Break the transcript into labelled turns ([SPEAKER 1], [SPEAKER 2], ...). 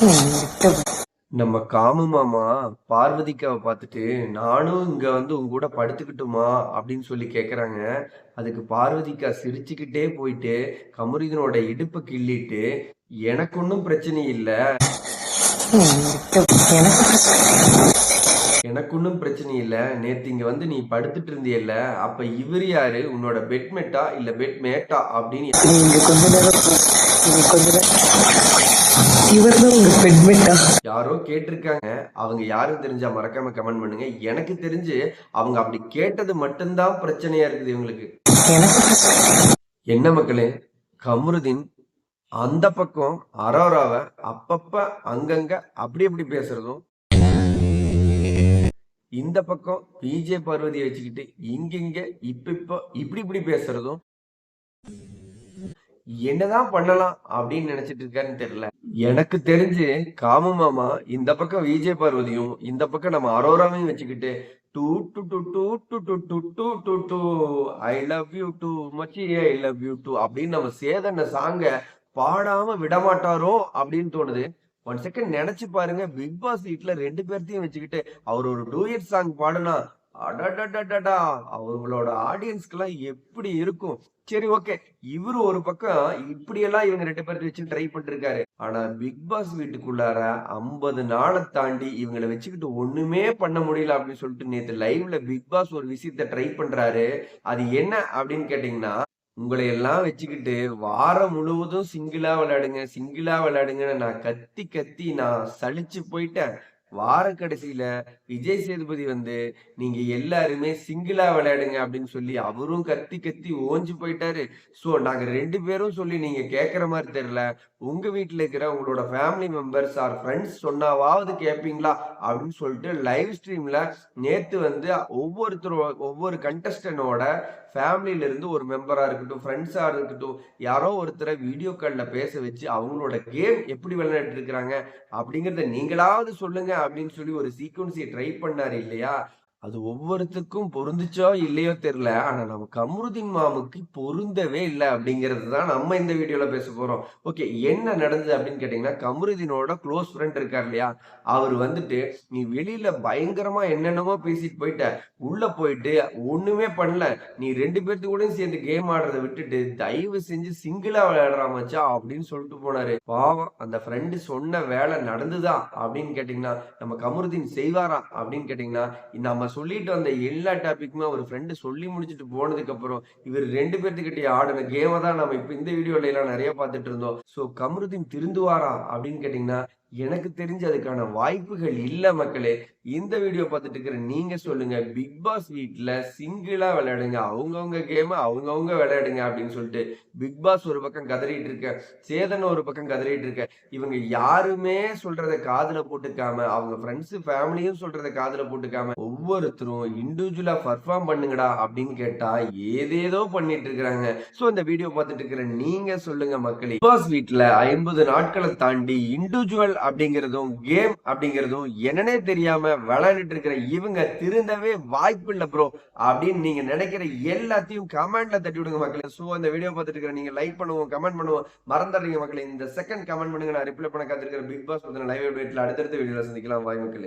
[SPEAKER 1] நம்ம காமு மாமா பார்வதிக்காவை பார்த்துட்டு நானும் இங்க வந்து உங்க கூட படுத்துக்கிட்டுமா? அப்படின்னு சொல்லி கேக்குறாங்க. அதுக்கு பார்வதிக்கா சிரிச்சுக்கிட்டே போயிட்டு கமருதனோட இடுப்பை கிள்ளிட்டு எனக்கு ஒன்றும் பிரச்சனை இல்லை. எனக்கு ஒன்றும் பிரச்சனை இல்ல. நேத்து இங்க வந்து நீ படுத்துட்டு இருந்தியல்ல. அப்ப இவர் யாரு? உன்னோட பெட்மேட்டா? இல்ல பெட்மேட்டா? அப்படின்னு
[SPEAKER 2] நீங்க கொஞ்ச நேரம் நீங்க கொஞ்ச நேரம் இவர் தான் உங்க பெட்மெட்டா?
[SPEAKER 1] யாரோ கேட்டிருக்காங்க. அவங்க யாரும் தெரிஞ்சா மறக்காம கமெண்ட் பண்ணுங்க. எனக்கு தெரிஞ்சு அவங்க அப்படி கேட்டது மட்டும்தான் பிரச்சனையா இருக்குது இவங்களுக்கு. என்ன மக்களே? கமருதீன் அந்த பக்கம் அரோராவை அப்பப்ப அங்கங்க அப்படி அப்படி பேசுறதும் இந்த பக்கம் பிஜே பார்வதியை வச்சுக்கிட்டு இங்கிங்க இப்ப இப்ப இப்படி இப்படி பேசுறதும் என்னதான் பண்ணலாம் அப்படின்னு நினைச்சிட்டு இருக்காருன்னு தெரியல எனக்கு தெரிஞ்சு காம மாமா இந்த பக்கம் விஜய் பார்வதியும் இந்த பக்கம் நம்ம அரோராவையும் வச்சுக்கிட்டு டூ டு டு டூ டு டு டு டு டு டு ஐ லவ் யூ டு மச்சி ஐ லவ் யூ டூ அப்படின்னு நம்ம சேதன்ன சாங்க பாடாம விடமாட்டாரோ அப்படின்னு தோணுது ஒன் செகண்ட் நினைச்சு பாருங்க பிக் பாஸ் வீட்ல ரெண்டு பேர்த்தையும் வச்சுக்கிட்டு அவர் ஒரு டூயட் சாங் பாடுனா அடடடடடா அவங்களோட ஆடியன்ஸ்க்கெல்லாம் எப்படி இருக்கும்? சரி ஓகே. இவரு ஒரு பக்கம் இப்படியெல்லாம் இவங்க ரெண்டு பேர்த்த வச்சு ட்ரை பண்ணிருக்காரு. ஆனா பிக் பாஸ் வீட்டுக்குள்ளார ஐம்பது நாளை தாண்டி இவங்களை வச்சுக்கிட்டு ஒண்ணுமே பண்ண முடியல அப்படின்னு சொல்லிட்டு நேத்து லைவ்ல பிக் பாஸ் ஒரு விஷயத்த ட்ரை பண்றாரு. அது என்ன அப்படின்னு கேட்டீங்கன்னா உங்களை எல்லாம் வச்சுக்கிட்டு வாரம் முழுவதும் சிங்கிளா விளையாடுங்க சிங்கிளா விளையாடுங்கன்னு நான் கத்தி கத்தி நான் சலிச்சு போயிட்டேன். வார கடைசியில விஜய் சேதுபதி வந்து நீங்க எல்லாருமே சிங்கிளா விளையாடுங்க அப்படின்னு சொல்லி அவரும் கத்தி கத்தி ஓஞ்சு போயிட்டாரு. சோ நாங்க ரெண்டு பேரும் சொல்லி நீங்க கேக்குற மாதிரி தெரியல. உங்க வீட்டுல இருக்கிற உங்களோட ஃபேமிலி மெம்பர்ஸ் ஆர் ஃப்ரெண்ட்ஸ் சொன்னாவாவது கேட்பீங்களா அப்படின்னு சொல்லிட்டு லைவ் ஸ்ட்ரீம்ல நேத்து வந்து ஒவ்வொருத்தரும் ஒவ்வொரு கண்டஸ்டனோட ஃபேமிலியில இருந்து ஒரு மெம்பரா இருக்கட்டும் ஃப்ரெண்ட்ஸா இருக்கட்டும் யாரோ ஒருத்தரை வீடியோ கால்ல பேச வச்சு அவங்களோட கேம் எப்படி விளையாட்டு இருக்கிறாங்க அப்படிங்கறத நீங்களாவது சொல்லுங்க. அப்படின்னு சொல்லி ஒரு சீக்வன்ஸை ட்ரை பண்ணார் இல்லையா? அது ஒவ்வொருத்துக்கும் பொருந்துச்சோ இல்லையோ தெரியல. ஆனா நம்ம கமருதீன் மாமுக்கு பொருந்தவே இல்லை அப்படிங்கிறது தான் நம்ம இந்த வீடியோல பேச போறோம். ஓகே என்ன நடந்தது அப்படின்னு கேட்டீங்கன்னா கமருதீனோட க்ளோஸ் ஃப்ரெண்ட் இருக்கார் இல்லையா? அவர் வந்துட்டு நீ வெளியில பயங்கரமா என்னென்னமோ பேசிட்டு போயிட்ட. உள்ள போயிட்டு ஒண்ணுமே பண்ணல. நீ ரெண்டு பேர்த்து கூட சேர்ந்து கேம் ஆடுறதை விட்டுட்டு தயவு செஞ்சு சிங்கிளா விளையாடுறா மச்சா அப்படின்னு சொல்லிட்டு போனாரு. பாவம் அந்த ஃப்ரெண்டு சொன்ன வேலை நடந்துதா அப்படின்னு கேட்டீங்கன்னா நம்ம கமருதீன் செய்வாரா? அப்படின்னு கேட்டீங்கன்னா நம்ம சொல்லிட்டு வந்த எல்லா டாபிக்குமே ஒரு ஃப்ரெண்டு சொல்லி முடிச்சுட்டு போனதுக்கு அப்புறம் இவர் ரெண்டு பேர்த்துக்கிட்டே ஆடின கேமை தான் நம்ம இப்ப இந்த வீடியோல எல்லாம் நிறைய பார்த்துட்டு இருந்தோம். சோ கமருதீன் திருந்துவாரா அப்படின்னு கேட்டிங்கன்னா எனக்கு தெரிஞ்சு அதுக்கான வாய்ப்புகள் இல்ல மக்களே. இந்த வீடியோ பார்த்துட்டு இருக்கிற நீங்க சொல்லுங்க. பிக் பாஸ் வீட்டில் சிங்கிளா விளையாடுங்க. அவங்கவுங்க கேம் அவங்கவுங்க விளையாடுங்க அப்படின்னு சொல்லிட்டு பிக் பாஸ் ஒரு பக்கம் கதறிட்டு இருக்க சேதன் ஒரு பக்கம் கதறிட்டு இருக்க. இவங்க யாருமே சொல்றத காதுல போட்டுக்காம அவங்க ஃப்ரெண்ட்ஸ் ஃபேமிலியும் சொல்றத காதுல போட்டுக்காம ஒவ்வொருத்தரும் இண்டிவிஜுவலா பர்ஃபார்ம் பண்ணுங்கடா அப்படின்னு கேட்டா ஏதேதோ பண்ணிட்டு இருக்கிறாங்க. சோ இந்த வீடியோ பார்த்துட்டு இருக்கிற நீங்க சொல்லுங்க மக்களே. பிக் பாஸ் வீட்டில் ஐம்பது நாட்களை தாண்டி இண்டிவிஜுவல் அப்படிங்கிறதும் கேம் அப்படிங்கிறதும் என்னன்னே தெரியாம விளையாண்டுட்டு இருக்கிற இவங்க திருந்தவே வாய்ப்பு இல்ல ப்ரோ அப்படின்னு நீங்க நினைக்கிற எல்லாத்தையும் கமெண்ட்ல தட்டி விடுங்க மக்களே. சோ இந்த வீடியோ பார்த்துட்டு இருக்கிற நீங்க லைக் பண்ணுவோம் கமெண்ட் பண்ணுவோம். மறந்துடுறீங்க மக்களே. இந்த செகண்ட் கமெண்ட் பண்ணுங்க. நான் ரிப்ளை பண்ண காத்திருக்கிற பிக் பாஸ் பத்தின லைவ் அப்டேட்ல அடுத்தடுத்த வீடியோல சந்திக்கலாம். வாய் மக்களே.